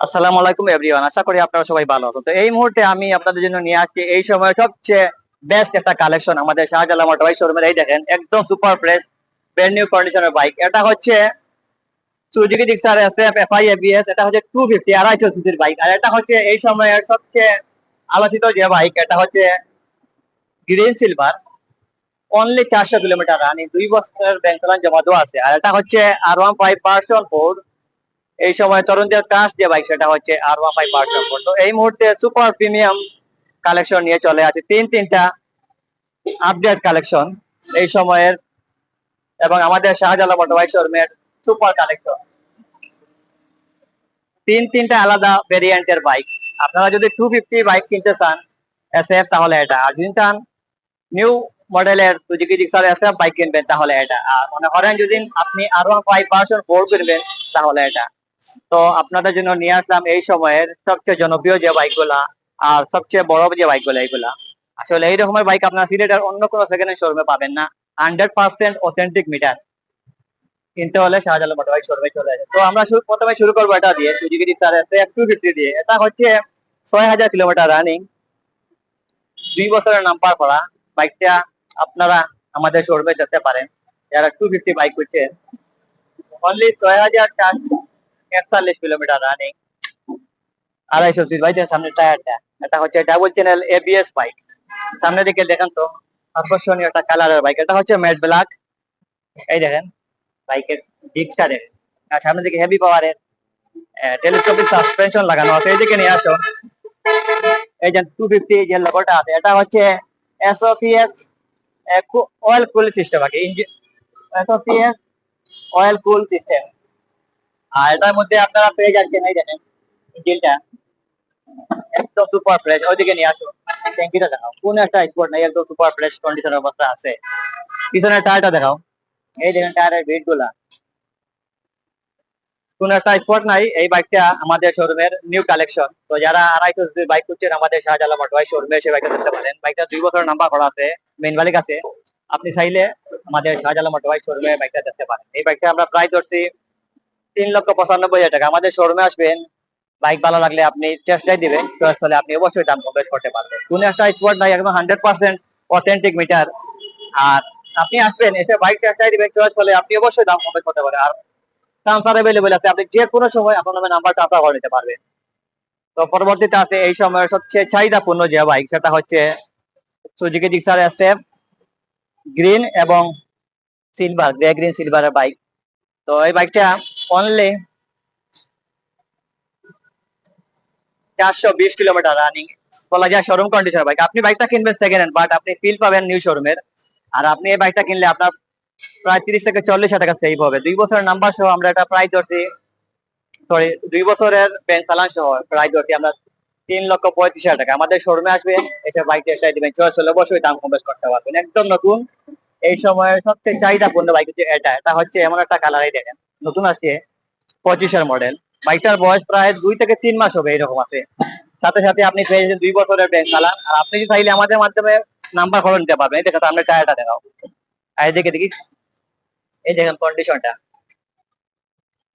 আসসালামু আলাইকুম এভরিওয়ান আশা করি আপনারা সবাই ভালো আছেন। তো এই মুহূর্তে আমি আপনাদের জন্য নিয়ে আসছি এই সময় সবচেয়ে বেস্ট একটা কালেকশন আমাদের শাহজালাল মোটরবাইক শোরুমের এই দেখেন, একদম সুপার ফ্রেশ ব্র্যান্ড নিউ কন্ডিশনের বাইক এটা হচ্ছে Suzuki Gixxer SF FI ABS এটা হচ্ছে টু ফিফটি আড়াইশো সিসির বাইক আর এটা হচ্ছে এই সময়ের সবচেয়ে আলোচিত যে বাইক এটা হচ্ছে গ্রিন সিলভার অনলি চারশো কিলোমিটার রানি দুই বছরের ব্যাংক জমা দেওয়া আছে। আর এটা হচ্ছে R one five version four এই সময় তরুণদের কাজ যে বাইক সেটা হচ্ছে আর ওয়ান ফাইভ তো এই মুহূর্তে সুপার প্রিমিয়াম কালেকশন নিয়ে চলে আছে। তিন তিনটা আপডেট কালেকশন এই সময়ের এবং আমাদের শাহজালাল মোটরবাইক শোরুমের সুপার কালেকশন তিন তিনটা আলাদা ভেরিয়েন্টের বাইক আপনারা যদি টু ফিফটি বাইক কিনতে চান এস এফ তাহলে এটা। আর যদি চান নিউ মডেলের Suzuki Gixxer S F bike কিনবেন, তাহলে এটা। আর মনে করেন যদি আপনি আর ফাইভ পার্সেন্ট ফোর কিনবেন, তাহলে এটা। তো আপনাদের জন্য নিয়ে আসলাম এই সময়ের সবচেয়ে জনপ্রিয় যে বাইকগুলা আর সবচেয়ে বড় যে বাইকগুলো এইগুলা আসলে এই রকমের বাইক আপনার সিলেটের অন্য কোনো সেকেন্ড শোরুমে পাবেন না। হান্ড্রেড পার্সেন্ট অথেন্টিক মিটার কিনতে হলে শাহজালাল মোটরবাইক শোরুমে চলে আসে তো আমরা প্রথমে শুরু করব এটা দিয়ে। Suzuki Gixxer F two fifty দিয়ে। এটা হচ্ছে ছয় হাজার কিলোমিটার রানিং দুই বছরের নাম্বার করা। বাইকটা আপনারা আমাদের শোরুমে যেতে পারেন। যারা টু ফিফটি বাইক করছেন। অনলি ছয় হাজার চারশো একতাল্লিশ কিলোমিটার রানিং আড়াইশো সিট বাইকের সামনে টায়ারটা এটা হচ্ছে ডাবল চ্যানেল এবিএস বাইক সামনে দিকে দেখেন তো, আকর্ষণীয় একটা কালারের বাইক এটা হচ্ছে ম্যাট ব্ল্যাক এই দেখেন বাইকের দেখেন আর সামনে দিকে হেভি পাওয়ারের টেলিস্কোপিক সাসপেনশন লাগানো আছে। এইদিকে নিয়ে আসো। এই যে টু ফিফটি যে লোগোটা আছে। এটা হচ্ছে এসওপিএস অয়েল কুল সিস্টেম আর কি। এসওপিএস অয়েল কুল সিস্টেম আর এটার মধ্যে আপনারা পেয়ে যাচ্ছেন এই দেখেন ইঞ্জিনটা একদম সুপার ফ্রেশ ওইদিকে নিয়ে আসো। ট্যাঙ্কিটা দেখাও। কোন একটা স্পট নাই, একদম সুপার ফ্রেশ কন্ডিশন অবস্থা আছে। পিছনের টায়ারটা দেখাও। এই দেখেন টায়ারের ভিটগুলা কোন একটা স্পট নাই, এই বাইকটা আমাদের শোরুমের নিউ কালেকশন তো যারা আড়াইশো বাইক করছেন আমাদের শাহজালাল মোটরবাইক শোরুমে সে বাইকটা দেখতে পারেন। বাইকটা দুই বছর নাম্বার করা আছে মেন মালিক আছে। আপনি চাইলে আমাদের শাহজালাল মোটরবাইক শোরুমে বাইকটা দেখতে পারেন। এই বাইকটা আমরা প্রায় ধরছি তিন লক্ষ পঁচানব্বই হাজার টাকা। আমাদের শোরুমে আসবেন বাইক ভালো লাগলে আপনি ড্রাইভ দিবেন চয়েস আপনি অবশ্যই দাম কম করতে পারবেন। কোন একটা স্পট নাই, একদম হান্ড্রেড পার্সেন্ট অথেন্টিক মিটার আর আপনি আসবেন, এসে বাইক ড্রাইভ দিবেন চয়েস হলে আপনি অবশ্যই দাম কম করতে পারেন আর ট্রান্সফার অ্যাভেলেবেল আছে, আপনি যে কোনো সময় আপনার নামে নাম্বার ট্রান্সফার করে নিতে পারবেন। তো পরবর্তীতে আছে এই সময়ের সবচেয়ে চাহিদাপূর্ণ যে বাইক সেটা হচ্ছে সুজুকি জিক্সার এসএফ গ্রিন এবং সিলভার গ্রে গ্রিন সিলভারের বাইক তো এই বাইকটা অনলি চারশো বিশ কিলোমিটার রানিং বলা যায় শোরুম বাইক আপনি বাইকটা কিনবেন সেকেন্ড হ্যান্ড বাট আপনি ফিল পাবেন নিউ শোরুমের আর আপনি এই বাইকটা কিনলে আপনার প্রায় তিরিশ থেকে চল্লিশ টাকা সেভ হবে। দুই বছরের নাম্বার সহ আমরা এটা ধরছি সরি দুই বছরের ব্যাংক চালান সহ ধরছি আমরা তিন লক্ষ পঁয়ত্রিশ হাজার টাকা। আমাদের শোরুমে আসবেন, এসে বাইকটা এসে চয়েস হলে অবশ্যই দাম কম করতে পারবেন। একদম নতুন। এই সময় সবচেয়ে চাহিদাপূর্ণ বাইক হচ্ছে এটা। এটা হচ্ছে এমন একটা কালারই দেখেন। নতুন আছে পঁচিশের মডেল বাইকটার বয়স প্রায় দুই থেকে তিন মাস হবে, এরকম আছে। সাথে সাথে আপনি পেয়েছেন দুই বছরের ব্যাংক চালান আর আপনি যদি চাইলে আমাদের মাধ্যমে নাম্বার খরচ নিতে পারবেন। দেখো তো টায়ারটা দেখাও। আর এদিকে দেখি। এই দেখেন কন্ডিশনটা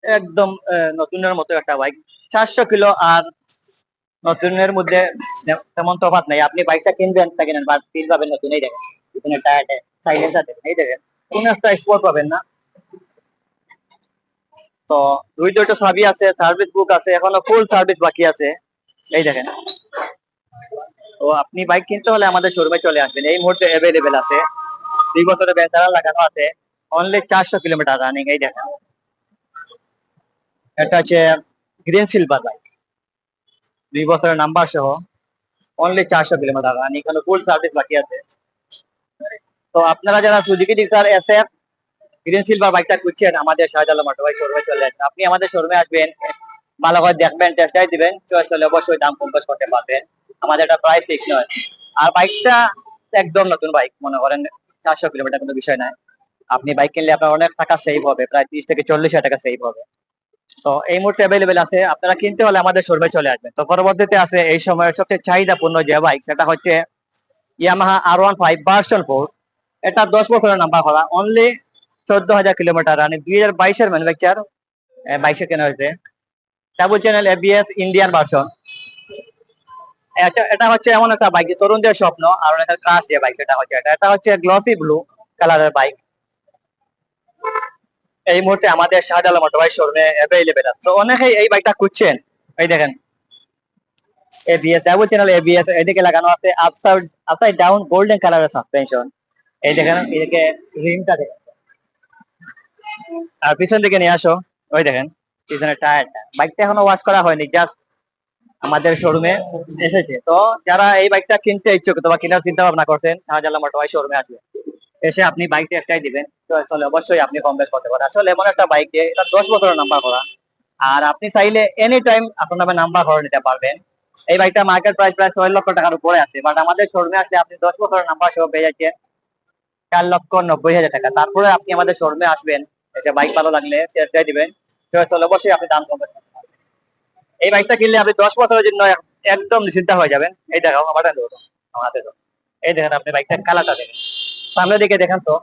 একদম নতুনের মতো একটা বাইক চারশো কিলো আর নতুনের মধ্যে তেমন তফাত নেই। আপনি বাইকটা কিনবেন সেকেন্ড হ্যান্ড বা ফিল পাবেন নতুন। এই দেখেন টায়ারটা সাইলেন্সার দেখেন এই দেখেন, কোন একটা স্পোর্ট পাবেন না। তো দুই দুটো সাবি আছে সার্ভিস বুক আছে, এখনও ফুল সার্ভিস বাকি আছে। এই দেখেন। তো আপনি বাইক কিনতে হলে আমাদের শোরুমে চলে আসবেন। এই মুহূর্তে অ্যাভেলেবেল আছে। দুই বছরের ব্যাটারা লাগানো আছে। অনলি চারশো কিলোমিটার রানিং এই দেখেন। এটা হচ্ছে গ্রিন সিলভার বাইক দুই বছরের নাম্বার সহ অনলি চারশো কিলোমিটার রানিং এখানে ফুল সার্ভিস বাকি আছে। তো আপনারা যারা Suzuki Gixxer S F green silver বাইকটা খুঁজছেন, আমাদের শোরুমে আপনি আমাদের শোরুমে আসবেন, ভালো করে দেখবেন দিবেন চয়েস হলে অবশ্যই দাম কম করতে পারবেন। আমাদের এটা প্রাইস ফিক্স নয়। আর বাইকটা একদম নতুন বাইক মনে করেন চারশো কিলোমিটার কোনো বিষয় নয় আপনি বাইক কিনলে আপনার অনেক টাকা সেভ হবে, প্রায় তিরিশ থেকে চল্লিশ হাজার টাকা সেভ হবে। তো এই মুহূর্তে অ্যাভেলেবেল আছে, আপনারা কিনতে হলে আমাদের শোরুমে চলে আসবেন। তো পরবর্তীতে আছে এই সময়ের সবচেয়ে চাহিদাপূর্ণ যে বাইক সেটা হচ্ছে Yamaha R one five version four এটা দশ বছরের নাম্বার করা অনলি চোদ্দ হাজার কিলোমিটার রানিং দুই হাজার বাইশের ম্যানুফ্যাকচার বাইশে কেনা হয়েছে। চ্যানেল এবিএস ইন্ডিয়ান ভার্সন এটা হচ্ছে এমন একটা বাইক তরুণদের স্বপ্ন, আর ক্রাশ বাইক এটা হচ্ছে। এটা এটা হচ্ছে গ্লসি ব্লু কালারের বাইক এই মুহূর্তে আমাদের শাহজালাল মোটরবাইক শোরুমে অ্যাভেলেবেল তো অনেকেই এই বাইকটা খুঁজছেন। এই দেখেন। এবিএস ডাবল চ্যানেল এবিএস এদিকে লাগানো আছে আপসাইড আপসাইড ডাউন গোল্ডেন কালারের সাসপেনশন এই দেখেন, এদিকে রিমটা দেখেন। আর পিছন দিকে নিয়ে আসো। ওই দেখেন, পিছনের টায়ারটা বাইকটা এখনও ওয়াশ করা হয়নি জাস্ট আমাদের শোরুমে এসেছে। তো যারা এই বাইকটা কিনতে ইচ্ছুক অথবা কেনার চিন্তা ভাবনা করছেন শাহজালাল মোটরবাইক শোরুমে আসবে। এসে আপনি বাইকটা একটাই দিবেন। তো আসলে অবশ্যই আপনি কম বেশ করতে পারেন। আসলে এমন একটা বাইক দিয়ে এটা দশ বছরের নাম্বার করা। আর আপনি চাইলে এনি টাইম আপনার নামে নাম্বার করে নিতে পারবেন। এই বাইকটা মার্কেট প্রাইস প্রায় ছয় লক্ষ টাকার উপরে আছে। বাট আমাদের শোরুমে আসলে আপনি দশ বছরের নাম্বার সহ পেয়ে যাচ্ছেন চার লক্ষ নব্বই হাজার টাকা। তারপরে আপনি আমাদের শোরুমে আসবেন। এসে বাইক ভালো লাগলে শেয়ার দিবেন। তো অবশ্যই আপনি দাম কমবেন। এই বাইকটা কিনলে আপনি দশ বছরের জন্য একদম নিশ্চিন্ত হয়ে যাবেন। এই দেখাও আমার আমার হাতে। এই দেখেন আপনি বাইকটার কালারটা দেখেন। সামনের দিকে দেখেন তো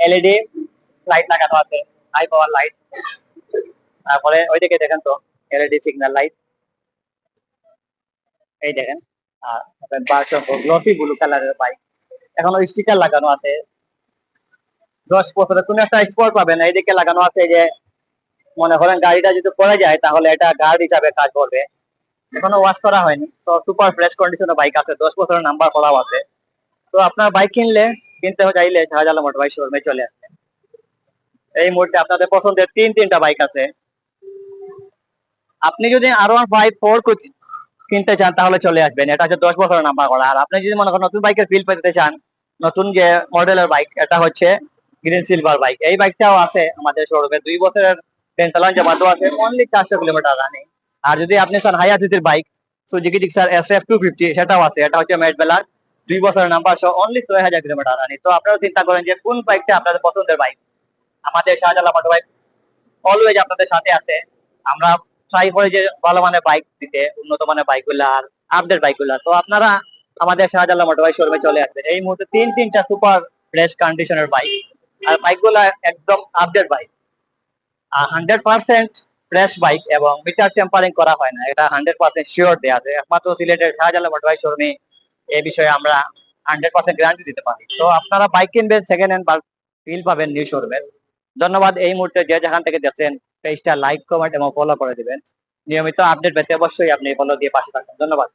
এলইডি লাইট লাগানো আছে হাই পাওয়ার লাইট তারপরে ওই দিকে দেখেন তো এলইডি সিগন্যাল লাইট এই দেখেন, আর গ্লসি ব্লু কালারের বাইক এখনও স্টিকার লাগানো আছে। দশ বছরের কোন একটা স্পট পাবেন এইদিকে লাগানো আছে যে, মনে করেন গাড়িটা যদি পড়ে যায়, তাহলে এটা গার্ড হিসাবে কাজ করবে। এখনও ওয়াশ করা হয়নি। তো সুপার ফ্রেশ কন্ডিশনে বাইক আছে। দশ বছরের নাম্বার করাও আছে। তো আপনার বাইক কিনলে, কিনতে চাইলে শাহজালাল মোটর বাইক শোরুমে চলে আসবেন এই মুহূর্তে আপনাদের পছন্দের তিন, তিনটা বাইক আছে। আপনি যদি আর ওয়ান ফাইভ ফোর কিনতে চান, তাহলে চলে আসবেন। এটা হচ্ছে দশ বছরের নাম্বার করা। আর আপনি যদি মনে করেন নতুন বাইকের ফিল পেতে চান, নতুন যে মডেলের বাইক এটা হচ্ছে গ্রিন সিলভার বাইক এই বাইকটাও আছে আমাদের শোরুমে দুই বছরের টেন আছে অনলি চারশো কিলোমিটার রানিং আর যদি আপনি চান হাইয়ার সিটির bike Gixxer S F two fifty সেটাও আছে। এটা হচ্ছে মেট বেলার দুই বছরের নাম্বার সহ অনলি ছয় হাজার কিলোমিটার তো আপনারা চিন্তা করেন যে কোন বাইকটা আপনাদের পছন্দের বাইক আমাদের শাহজালাল মোটর বাইক অলওয়েজ আপনাদের সাথে আছে। আমরা ট্রাই করি যে ভালো মানের বাইক দিতে, উন্নত মানের বাইকগুলা আর আপডেট বাইকগুলা তো আপনারা আমাদের শাহজালাল মোটর শোরুমে চলে আসবেন। এই মুহূর্তে তিন তিনটা সুপার ফ্রেশ কন্ডিশনের বাইক আর বাইকগুলা একদম আপডেট বাইক আর হান্ড্রেড পার্সেন্ট ফ্রেশ বাইক এবং মিটার টেম্পারিং করা হয় না। এটা হান্ড্রেড পার্সেন্ট শিওর দেওয়া আছে। একমাত্র সিলেটের শাহজালাল বাইক শোরুমে এই বিষয়ে আমরা হান্ড্রেড পার্সেন্ট গ্যারান্টি দিতে পারি। তো আপনারা বাইক কিনবেন সেকেন্ড হ্যান্ড ফিল পাবেন নিউ শোরুমের ধন্যবাদ, এই মুহূর্তে যে যেখান থেকে দেখছেন পেজটা লাইক কমেন্ট এবং ফলো করে দিবেন। নিয়মিত আপডেট পেতে অবশ্যই আপনি ফলো দিয়ে পাশে থাকবেন ধন্যবাদ।